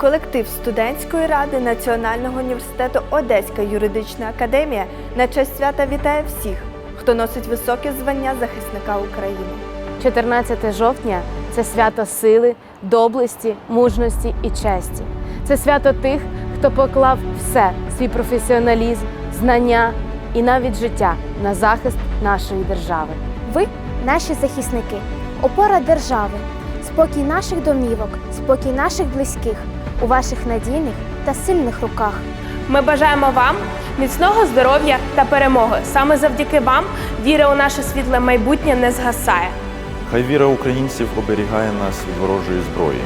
Колектив студентської ради Національного університету Одеська юридична академія на честь свята вітає всіх, хто носить високе звання захисника України. 14 жовтня це свято сили, доблесті, мужності і честі. Це свято тих, хто поклав все свій професіоналізм, знання і навіть життя на захист нашої держави. Ви наші захисники, опора держави, спокій наших домівок, спокій наших близьких у ваших надійних та сильних руках. Ми бажаємо вам міцного здоров'я та перемоги. Саме завдяки вам віра у наше світле майбутнє не згасає. Хай віра українців оберігає нас від ворожої зброї,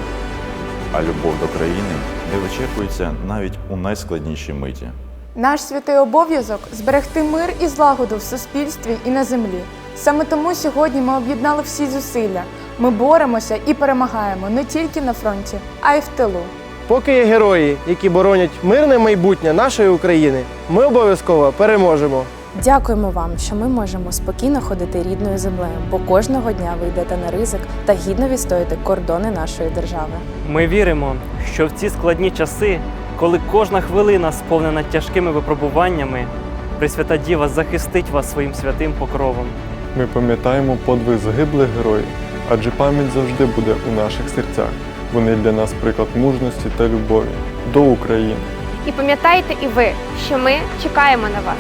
а любов до країни не вичерпується навіть у найскладнішій миті. Наш святий обов'язок зберегти мир і злагоду в суспільстві і на землі. Саме тому сьогодні ми об'єднали всі зусилля. Ми боремося і перемагаємо не тільки на фронті, а й в тилу. Поки є герої, які боронять мирне майбутнє нашої України, ми обов'язково переможемо. Дякуємо вам, що ми можемо спокійно ходити рідною землею, бо кожного дня ви йдете на ризик та гідно відстоїте кордони нашої держави. Ми віримо, що в ці складні часи, коли кожна хвилина сповнена тяжкими випробуваннями, Пресвята Діва захистить вас своїм святим покровом. Ми пам'ятаємо подвиг загиблих героїв, адже пам'ять завжди буде у наших серцях. Вони для нас приклад мужності та любові до України. І пам'ятайте і ви, що ми чекаємо на вас.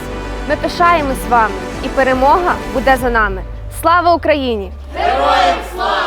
Ми пишаємось вами, і перемога буде за нами. Слава Україні! Героям слава!